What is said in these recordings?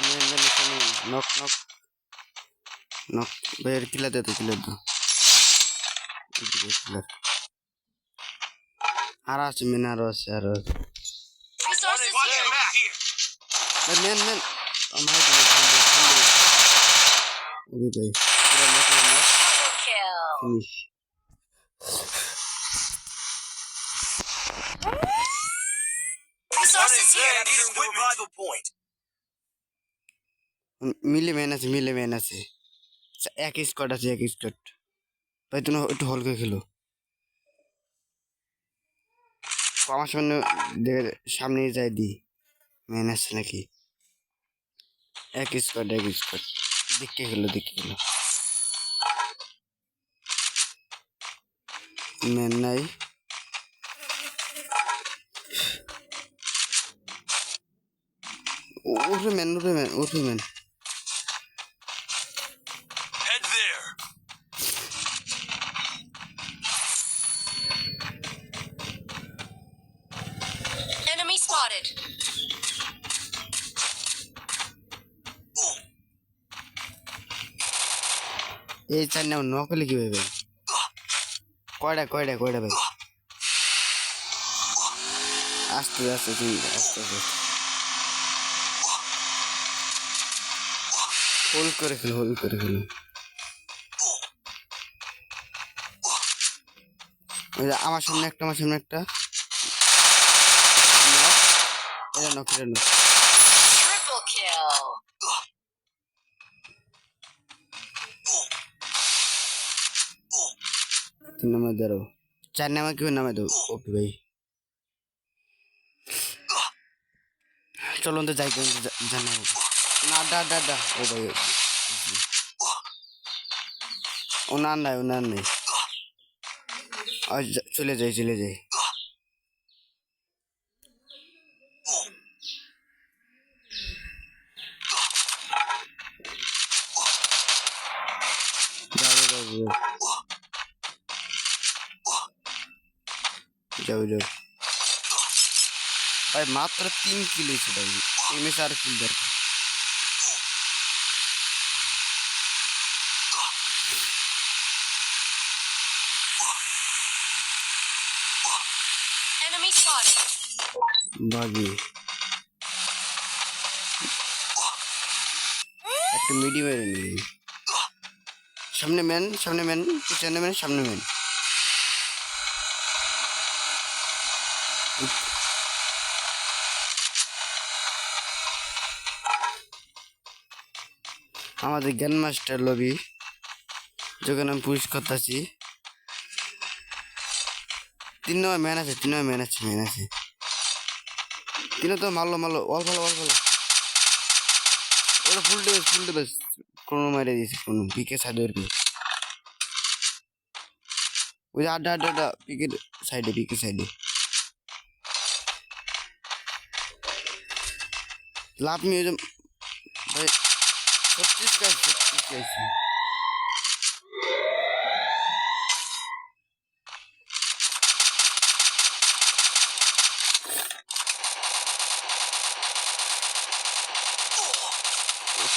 Main main এখানে knock knock knock ভাইয়ের কিলা দে তো কিলা দে কিলার আর আছে মেন আরো আছে আরো আছে Resources Watch here. your back here. Men men আমার দিকে সুন্দর সুন্দর ওরে ভাই পুরো knock knock Double kill. Finish Resources Yeah, here. I need a revival point. মিলে ম্যান আছে মিলে ম্যান আছে আচ্ছা, এক স্কোয়াড আছে এক স্কোয়াড ভাই তুমি একটু হল করে খেলো। আমার সামনে দেখে সামনে যাই দি। ম্যান আছে নাকি? এক স্কোয়াড এক স্কোয়াড দেখে খেলো দেখে খেলো। ম্যান নাই। উঠে ম্যান উঠে ম্যান উঠে ম্যান Spotted. এই চার নাম নকলে কি ভাই কয়টা কয়টা কয়টা ভাই? আস্তে আস্তে তুমি আস্তে আস্তে। হোল করে খেলো হোল করে যে আমার সামনে একটা, আমার সামনে একটা। এটা নক এটা নক Triple kill. তিন নম্বর দেরো চার নামে কেউ নামে দেবো? ওপি ভাই। চলো তো যাই কিন্তু জানা হবে না আড্ডা আড্ডা আড্ডা ও ভাই ও না নাই ও না নাই আজ চলে যাই চলে যাই। যাও যাও ভাই মাত্র তিন কিলো ছিল ভাই এমএস আর কিল দরকার Enemy spotted. বাগি একটা মিডি মেরে নিয়ে সামনে ম্যান সামনে ম্যান পিছনে ম্যান সামনে ম্যান আমাদের জ্ঞান মাস্টার লবি, যখন আমি পুলিশ করতেছি তিন নম্বর ম্যান আছে তিন নম্বর ম্যান আছে ম্যান আছে। তিনও তো মারলো মারলো অল ভালো অল ভালো ওটা ফুল ডেবেস ফুল ডেবেস কোনো মারে দিয়েছে, কোনো পিকে সাইডে কি ওই যে আড্ডা আড্ডা আড্ডা পিকের সাইডে পিকে সাইডে লাভ নিয়ে ভাই ছত্রিশ কাজ ছত্রিশ কাজ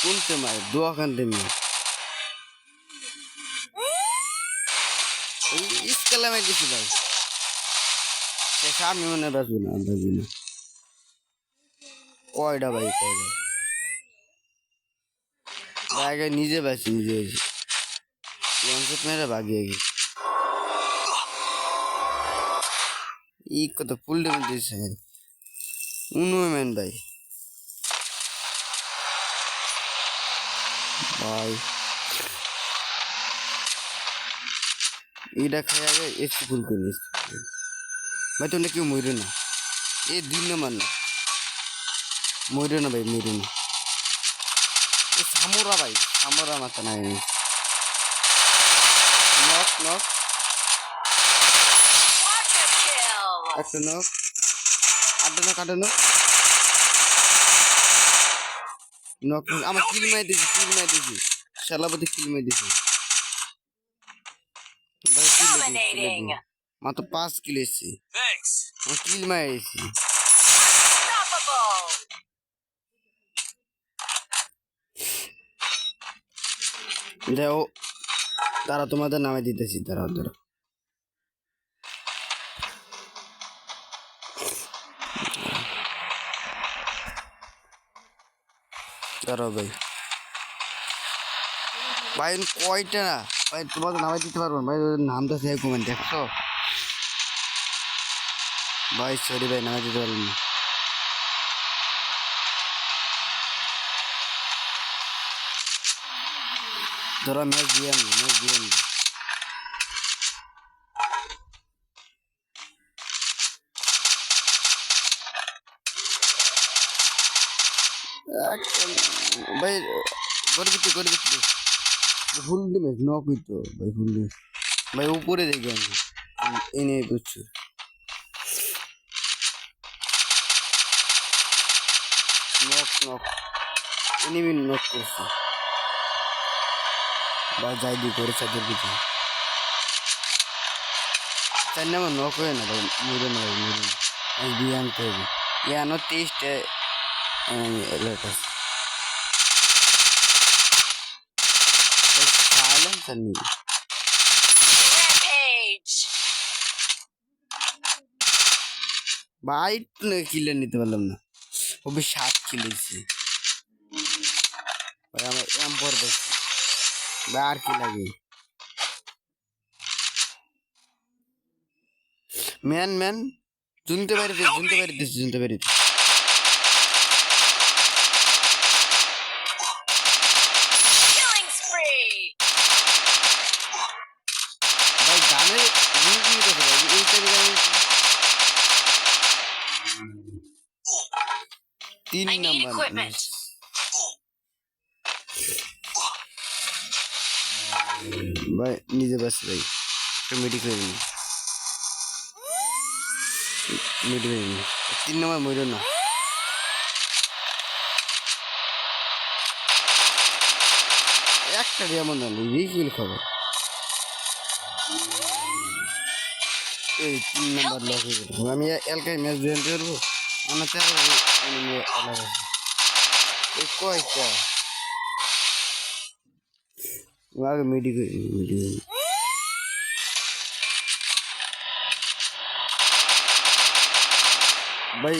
কোনতে মারে? দোয়া কানতে নিয়ে ইসকালা মাই দিছি ভাই। সে সামনে মনে বাঁচবি না বাঁচবি না। কয়টা ভাই কয়টা আগে নিজে বাঁচি। নিজে বাঁচি। লঞ্চত মেরে ভাগিয়ে গেছি। ই কত ফুল ডেমেজ দিয়েছে উনো ম্যান ভাই। ভাই। এটা খাই আগে এসি ফুল করে নিস ভাই তোমরা কেউ মরে না। এ নম্বর না। মরে না ভাই মরে না। সামোরা ভাই। সামোরা মাথা নাই। Knock knock Quadra kill. একটা নক আটটা নক আটটা নক নক আমার কিল মাই দিছি কিল মাই দিছি। শালাপতি কিল মাই দিছি। ভাই কিল Dominating. মাত্র পাঁচ কিল এসছি। কিল মাই এসছি। দেখো তারা তোমাদের নামে দিতেছি তারা ধরো ধরো ভাই। ভাই কয়টা না? ভাই, তোমাদের নামে দিতে পারব ভাই নামটা সে কমেন্ট দেখছ? ভাই সরি ভাই, নামে দিতে পারবেন না। ধরো ম্যাচ দিয়ে আনব ম্যাচ দিয়ে আনব। ভাই করবি তো করবি তো ফুল ম্যাচ নক হইতো ভাই ফুল ভাই উপরে দেখি আমি। এনে বুঝছ নক নক। এনিমি নক করছে। বা যাই দি করে চাঁদের পিছনে চার নাম্বার নক হয়ে না ভাই, মরে না ভাই আমি বিয়ে আনতে হবে। ইয়ে আনো তেইশটা লেটার সাইলেন্স আর নিবি Rampage. ভাই কিলে নিতে পারলাম না। ওবে সাত কিলেছে আমার এম্পর দেখছি। আর কি লাগে? ম্যান ম্যান শুনতে পারিতে শুনতে পারিতে শুনতে পারিতে Killing spree. ভাই গানের রিভিউ নিতে ভাই এই টাইপের গানের তিন I need নাম্বার ভাই নিজে বাস ভাই একটা মেডিকেল নিই মেডিকেল নিই তিন নম্বর মরো না। একটা যেমন না রিফিল খাব এই তিন নম্বর লক হয়ে গেল। আমি এলকাই ম্যাচ জয়েন করব? আমার তেরো এনিমি আলাদা এই কয়টা আগে মেডিকেল মেডিকেল ভাই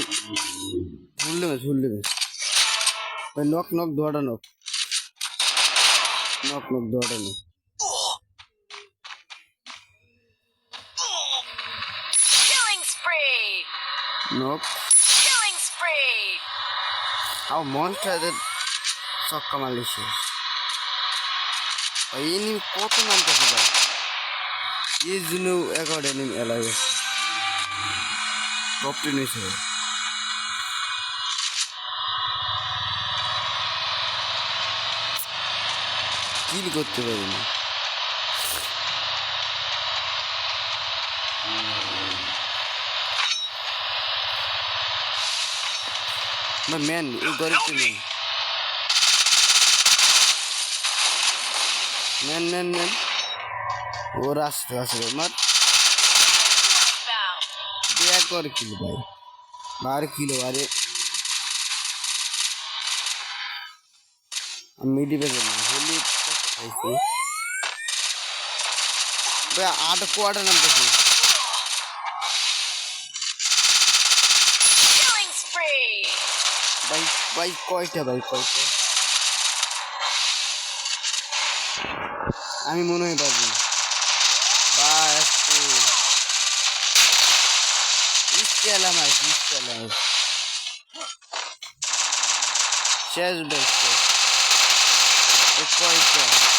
ফুললে ম্যাচ ফুললে ম্যাচ ভাই নক নক দোয়াটা নক নক নক দোয়াটা knock Killing spree. Knock Killing spree. আর মনস্টারদের ছক্কা মারলে শেষ ভাই এনিমি কত নামতেছে ভাই? এই জন্য এগারো এনিমি এলাই টপ টেন হয়েছে। কিল করতে পারি না। ম্যান এই গরিবটা নেই ম্যান ম্যান ম্যান ওর আসতে আসবে মার Bound. দেয়া কর কিলো ভাই। বারো কিলো আরে। মিডি বেজে না হোলি খাইছি ভাই আট কোয়াটা নামতেছে. ভাই ভাই কয়টা ভাই কয়টা? আমি মনে হয় পারব না। ভাই আজকে ইস্কে এলাম আর শেষ বেশ কয়টা